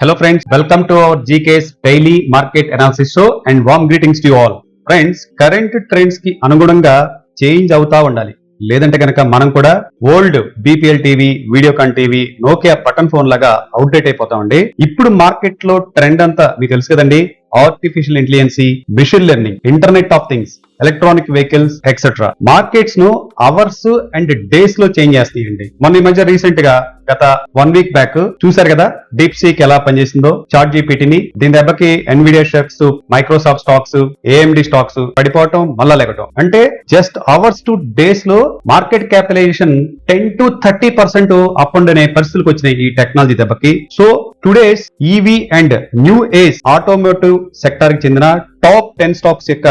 Hello friends welcome to our GK's daily market analysis show and warm greetings to all friends current ట్రెండ్స్కి అనుగుణంగా change అవుతా ఉండాలి. లేదంటే కనుక మనం కూడా old BPL TV Videocon TV Nokia button phone లాగా outdate అయిపోతామండి ఇప్పుడు మార్కెట్లో ట్రెండ్ అంతా మీకు తెలుసు కదండి? Artificial intelligence machine learning internet of things electronic vehicles etcetera మార్కెట్స్ను hours and డేస్లో చేంజ్ చేస్తాయండి. మొన్న ఈ మధ్య రీసెంట్గా గత వన్ వీక్ బ్యాక్ చూసారు కదా డీప్ సీక్ ఎలా పనిచేసిందో చార్ట్ జీపీటీని దీని దెబ్బకి Nvidia shares Microsoft stocks AMD stocks పడిపోవటం మళ్ళా లేకటం అంటే జస్ట్ అవర్స్ టు డేస్లో market capitalization ten to thirty percent up and అనే పరిస్థితులకు వచ్చినాయి ఈ టెక్నాలజీ దెబ్బకి. So today's EV and new age automotive సెక్టార్కి చెందిన టాప్ టెన్ స్టాక్స్ యొక్క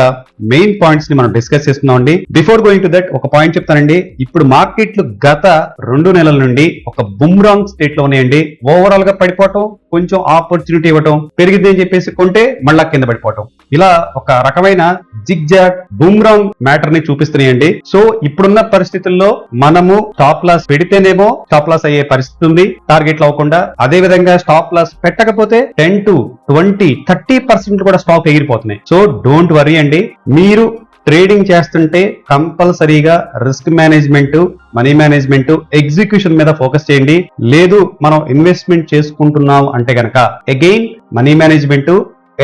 మెయిన్ పాయింట్స్ని మనం డిస్కస్ చేస్తున్నాం అండి. బిఫోర్ గోయింగ్ టు దట్ ఒక పాయింట్ చెప్తానండి. ఇప్పుడు మార్కెట్లు గత రెండు నెలల నుండి ఒక బుమ్రాంగ్ స్టేట్లో ఉన్నాయండి. ఓవరాల్గా పడిపోవటం కొంచెం ఆపర్చునిటీ ఇవ్వటం పెరిగింది అని చెప్పేసి కొంటే మళ్ళా కింద పడిపోవటం. ఇలా ఒక రకమైన జిగ్ జాగ్ బూమ్రాంగ్ మ్యాటర్ని చూపిస్తున్నాయండి. సో ఇప్పుడున్న పరిస్థితుల్లో మనము స్టాప్ లాస్ పెడితేనేమో స్టాప్ లాస్ అయ్యే పరిస్థితి ఉంది. టార్గెట్లు అవ్వకుండా అదే విధంగా స్టాప్ లాస్ పెట్టకపోతే ten to twenty thirty percent కూడా స్టాక్ ఎగిరిపోతున్నాయి. సో డోంట్ వరీ అండి. మీరు ట్రేడింగ్ చేస్తుంటే కంపల్సరీగా risk management money management execution మీద ఫోకస్ చేయండి. లేదు మనం ఇన్వెస్ట్మెంట్ చేసుకుంటున్నాం అంటే కనుక again money management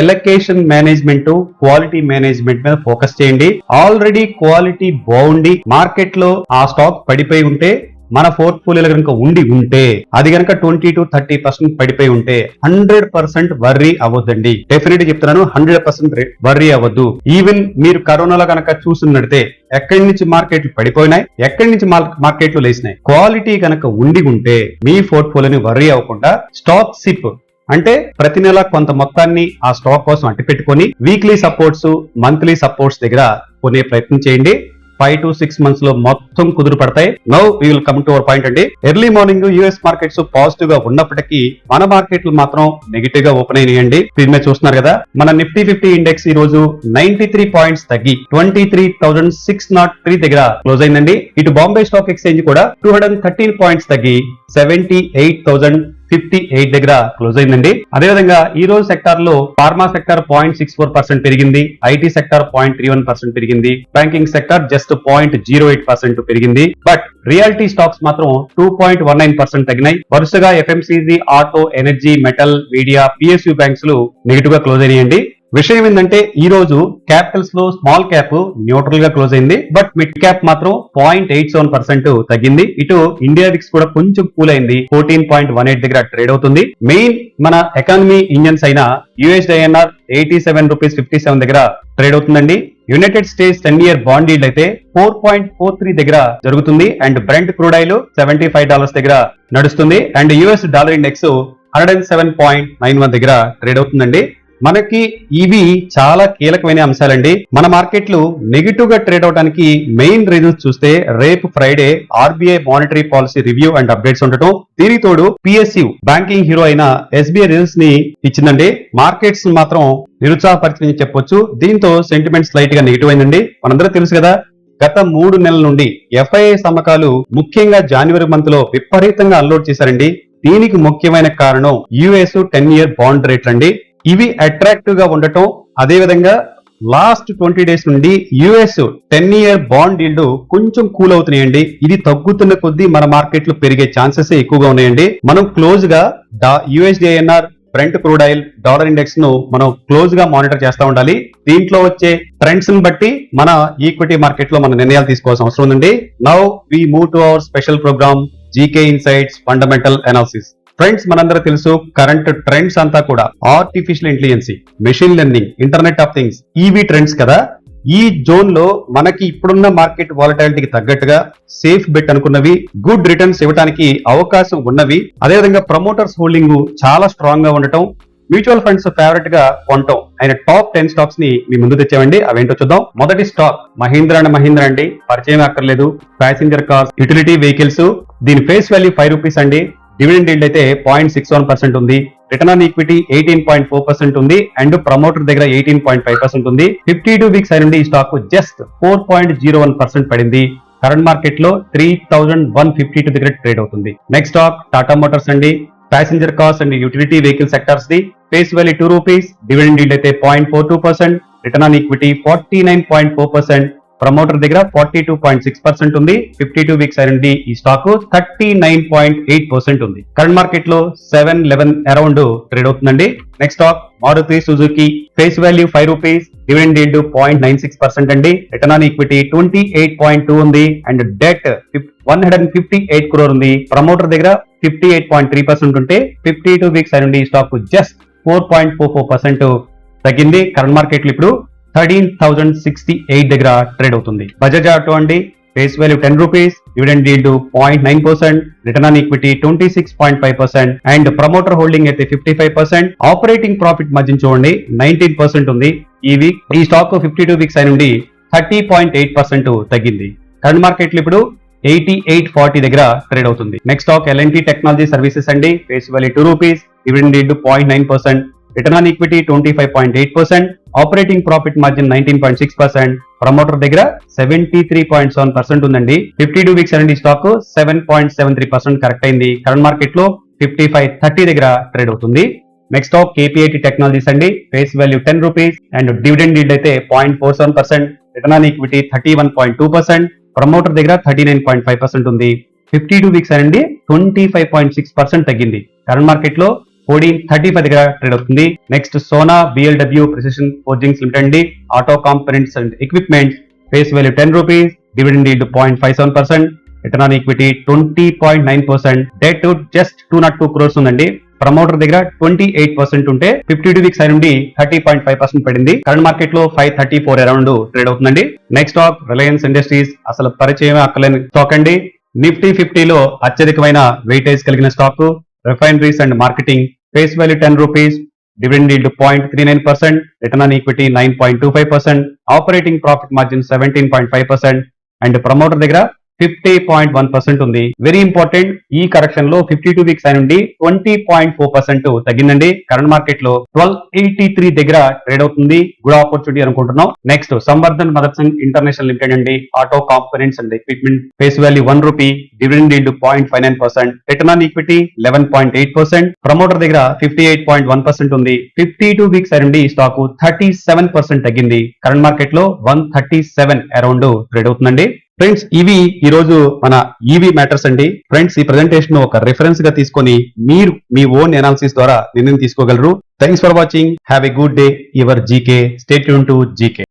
allocation management quality management మీద ఫోకస్ చేయండి. ఆల్రెడీ క్వాలిటీ బాగుండి మార్కెట్లో ఆ స్టాక్ పడిపోయి ఉంటే మన పోర్ట్ఫోలియోలో కనుక ఉండి ఉంటే అది కనుక ట్వంటీ టు థర్టీ పర్సెంట్ పడిపోయి ఉంటే హండ్రెడ్ పర్సెంట్ వర్రీ అవ్వద్దండి. డెఫినెట్ చెప్తున్నాను హండ్రెడ్ పర్సెంట్ వర్రీ అవ్వద్దు. ఈవెన్ మీరు కరోనాలో కనుక చూస్తున్నట్టే ఎక్కడి నుంచి మార్కెట్లు పడిపోయినాయి ఎక్కడి నుంచి మార్కెట్లు లేచినాయి. క్వాలిటీ కనుక ఉండి ఉంటే మీ పోర్ట్ఫోలియోని వర్రీ అవ్వకుండా స్టాక్ సిప్ అంటే ప్రతి నెల కొంత మొత్తాన్ని ఆ స్టాక్ కోసం అంటిపెట్టుకొని వీక్లీ సపోర్ట్స్ మంత్లీ సపోర్ట్స్ దగ్గర కొనే ప్రయత్నం చేయండి. ఫైవ్ టు సిక్స్ మంత్స్లో మొత్తం కుదురు పడతాయి. Now we will come to our point అండి. ఎర్లీ మార్నింగ్ యూఎస్ మార్కెట్స్ పాజిటివ్గా ఉన్నప్పటికీ మన మార్కెట్లు మాత్రం నెగిటివ్గా ఓపెన్ అయినాయండి. దీని మీద చూస్తున్నారు కదా మన నిఫ్టీ ఫిఫ్టీ ఇండెక్స్ ఈ రోజు నైన్టీ త్రీ పాయింట్స్ తగ్గి twenty three thousand six naught three దగ్గర క్లోజ్ అయిందండి. ఇటు బాంబే స్టాక్ ఎక్స్చేంజ్ కూడా టూ హండ్రెడ్ థర్టీన్ పాయింట్స్ తగ్గి seventy eight thousand fifty eight దగ్గర క్లోజ్ అయిందండి. అదేవిధంగా ఈ రోజు సెక్టార్లో pharma sector point six four percent పెరిగింది. IT sector point three one percent పెరిగింది. Banking sector just point zero eight percent పెరిగింది. బట్ రియాలిటీ స్టాక్స్ మాత్రం two point one nine percent తగ్గినాయి. వరుసగా FMCG auto energy metal media PSU banks నెగిటివ్గా close అయ్యాయండి విషయం ఏంటంటే ఈ రోజు క్యాపిటల్స్లో స్మాల్ క్యాప్ న్యూట్రల్గా క్లోజ్ అయింది. బట్ మిడ్ క్యాప్ మాత్రం పాయింట్ ఎయిట్ సెవెన్ పర్సెంట్ తగ్గింది. ఇటు ఇండియా విక్స్ కూడా కొంచెం కూల్ అయింది. ఫోర్టీన్ పాయింట్ వన్ ఎయిట్ దగ్గర ట్రేడ్ అవుతుంది. మెయిన్ మన ఎకానమీ ఇంజన్స్ అయిన US INR eighty seven rupees fifty seven దగ్గర ట్రేడ్ అవుతుందండి. United States ten year bond yield అయితే ఫోర్ పాయింట్ ఫోర్ త్రీ దగ్గర జరుగుతుంది. And Brent crude oil seventy five dollars దగ్గర నడుస్తుంది. And US dollar index hundred and seven point nine one దగ్గర trade అవుతుందండి. మనకి ఇవి చాలా కీలకమైన అంశాలండి. మన మార్కెట్లు నెగిటివ్గా ట్రేడ్ అవడానికి మెయిన్ రీజన్స్ చూస్తే రేపు Friday RBI monetary policy review and updates ఉండటం. దీనికి తోడు పిఎస్యు బ్యాంకింగ్ హీరో అయిన ఎస్బీఐ రిజల్ట్స్ని ఇచ్చిందండి. మార్కెట్స్ మాత్రం నిరుత్సాహపరిచిందని చెప్పొచ్చు. దీంతో సెంటిమెంట్ స్లైట్గా నెగిటివ్ అయిందండి. మనందరూ తెలుసు కదా గత మూడు నెలల నుండి ఎఫ్ఐఐ సమ్మకాలు ముఖ్యంగా జనవరి మంత్లో విపరీతంగా అన్లోడ్ చేశారండి. దీనికి ముఖ్యమైన కారణం యుఎస్ టెన్ ఇయర్ బాండ్ రేట్లు అండి ఇవి అట్రాక్టివ్గా ఉండటం అదే విధంగా లాస్ట్ ట్వంటీ డేస్ నుండి US ten year bond yield కొంచెం కూల్ అవుతున్నాయండి. ఇది తగ్గుతున్న కొద్దీ మన మార్కెట్లు పెరిగే ఛాన్సెస్ ఎక్కువగా ఉన్నాయండి. మనం క్లోజ్గా USD INR Brent crude oil dollar ఇండెక్స్ను మనం క్లోజ్గా మానిటర్ చేస్తూ ఉండాలి. దీంట్లో వచ్చే ట్రెండ్స్ని బట్టి మన ఈక్విటీ మార్కెట్లో మన నిర్ణయాలు తీసుకోవాల్సిన అవసరం ఉందండి. Now we move to our special program GK insights fundamental analysis friends మనందరూ తెలుసు కరెంట్ ట్రెండ్స్ అంతా కూడా artificial intelligence machine learning internet of things EV trends కదా. ఈ జోన్లో మనకి ఇప్పుడున్న మార్కెట్ వాలటాలిటీకి తగ్గట్టుగా సేఫ్ బెట్ అనుకున్నవి గుడ్ రిటర్న్స్ ఇవ్వడానికి అవకాశం ఉన్నవి. అదేవిధంగా ప్రమోటర్స్ హోల్డింగ్ చాలా స్ట్రాంగ్గా ఉండటం మ్యూచువల్ ఫండ్స్ ఫేవరెట్గా కొనటం ఆయన టాప్ టెన్ స్టాక్స్ని మీ ముందు తెచ్చామండి. అవేంటో చూద్దాం. మొదటి స్టాక్ మహీంద్రా అండ్ మహీంద్రా అండి. పరిచయం అక్కర్లేదు. ప్యాసింజర్ కార్స్ యూటిలిటీ వెహికల్స్ దీని ఫేస్ వాల్యూ ఫైవ్ రూపీస్ అండి. డివిడెండ్ ఈల్డ్ అయితే పాయింట్ సిక్స్ వన్ పర్సెంట్ ఉంది. Return on equity eighteen point four percent ఉంది. అండ్ ప్రమోటర్ దగ్గర ఎయిటీన్ పాయింట్ ఫైవ్ పర్సెంట్ ఉంది. ఫిఫ్టీ టూ వీక్స్ అయినండి ఈ stock just four point zero one percent పడింది. Current మార్కెట్లో three thousand one fifty two దగ్గర trade అవుతుంది. నెక్స్ట్ స్టాక్ టాటా మోటార్స్ అండి. Passenger cars and. Utility vehicle sectors the. Face value two rupees dividend yield అయితే point four two percent return on equity forty nine point four percent promoter దగ్గర forty two point six percent ఉంది. Fifty two weeks అయింది ఈ stock thirty nine point eight percent ఉంది. Current మార్కెట్లో seven eleven around trade అవుతుందండి. Next stock Maruti Suzuki face value five rupees dividend yield point nine six percent అండి. Return on equity twenty eight point two ఉంది. And debt one hundred and fifty eight crore ఉంది. Promoter దగ్గర fifty eight point three percent ఉంటే fifty two weeks అయింది ఈ stock just four point four four percent తగ్గింది. Current market ఇప్పుడు thirteen thousand sixty eight దగ్గర trade అవుతుంది. Bajaj auto అండి face value ten rupees dividend yield point nine percent return on equity twenty six point five percent and promoter holding అయితే fifty five percent operating profit మధ్య చూడండి nineteen percent ఉంది. ఈ week ఈ stock fifty two weeks అయిన నుండి thirty point eight percent తగ్గింది. Current మార్కెట్లు ఇప్పుడు ఎయిటీ ఎయిట్ ఫార్టీ దగ్గర ట్రేడ్ అవుతుంది. Next stock LNT technology services అండి face value two rupees dividend yield point nine percent return on equity twenty five point eight percent operating profit margin nineteen point six percent promoter దగ్గర seventy three point seven percent ఉందండి fifty two weeks అండి stock seven point seven three percent correct అయింది. Current మార్కెట్లో fifty five thirty దగ్గర trade అవుతుంది. Next stock KPIT technologies అండి. Face value ten rupees and dividend yield అయితే point four seven percent return on equity thirty one point two percent promoter దగ్గర thirty nine point five percent ఉంది. Fifty two weeks అండి twenty five point six percent తగ్గింది. Current మార్కెట్లో fourteen thirty five దగ్గర trade అవుతుంది next Sona BLW precision forgings limited అండి. Auto components and equipment face value ten rupees dividend yield point five seven percent return on equity twenty point nine percent debt just two naught two crores ఉందండి. Promoter దగ్గర twenty eight percent ఉంటే fifty two weeks నుండి thirty point five percent పడింది. Current మార్కెట్లో five thirty four around trade అవుతుందండి. Next stock Reliance Industries అసలు పరిచయం అక్కలేని stock అండి. నిఫ్టీ ఫిఫ్టీలో అత్యధికమైన వెయిటేజ్ కలిగిన stock refineries and marketing face value ten rupees dividend yield point three nine percent return on equity nine point two five percent operating profit margin seventeen point five percent and promoter దగ్గర fifty point one percent ఉంది. Very important ఈ కరెక్షన్లో fifty two weeks అయి నుండి twenty point four percent తగ్గిందండి. Current మార్కెట్లో twelve eighty three దగ్గర trade అవుతుంది. గుడ్ ఆపర్చునిటీ అనుకుంటున్నాం. Next Samvardhana Motherson international limited అండి. Auto components and. Equipment face value one rupee dividend yield point five nine percent return on equity eleven point eight percent promoter దగ్గర fifty eight point one percent ఉంది. Fifty two weeks అయి నుండి stock thirty seven percent తగ్గింది. Current మార్కెట్లో one thirty seven around trade అవుతుందండి. Friends ఇవి ఈ రోజు మన ఈవీ మ్యాటర్స్ అండి. ఫ్రెండ్స్ ఈ ప్రెజెంటేషన్ ఒక రిఫరెన్స్గా తీసుకొని మీరు మీ ఓన్ ఎనాలిసిస్ ద్వారా నిర్ణయం తీసుకోగలరు. Thanks for watching have a good day your GK state to GK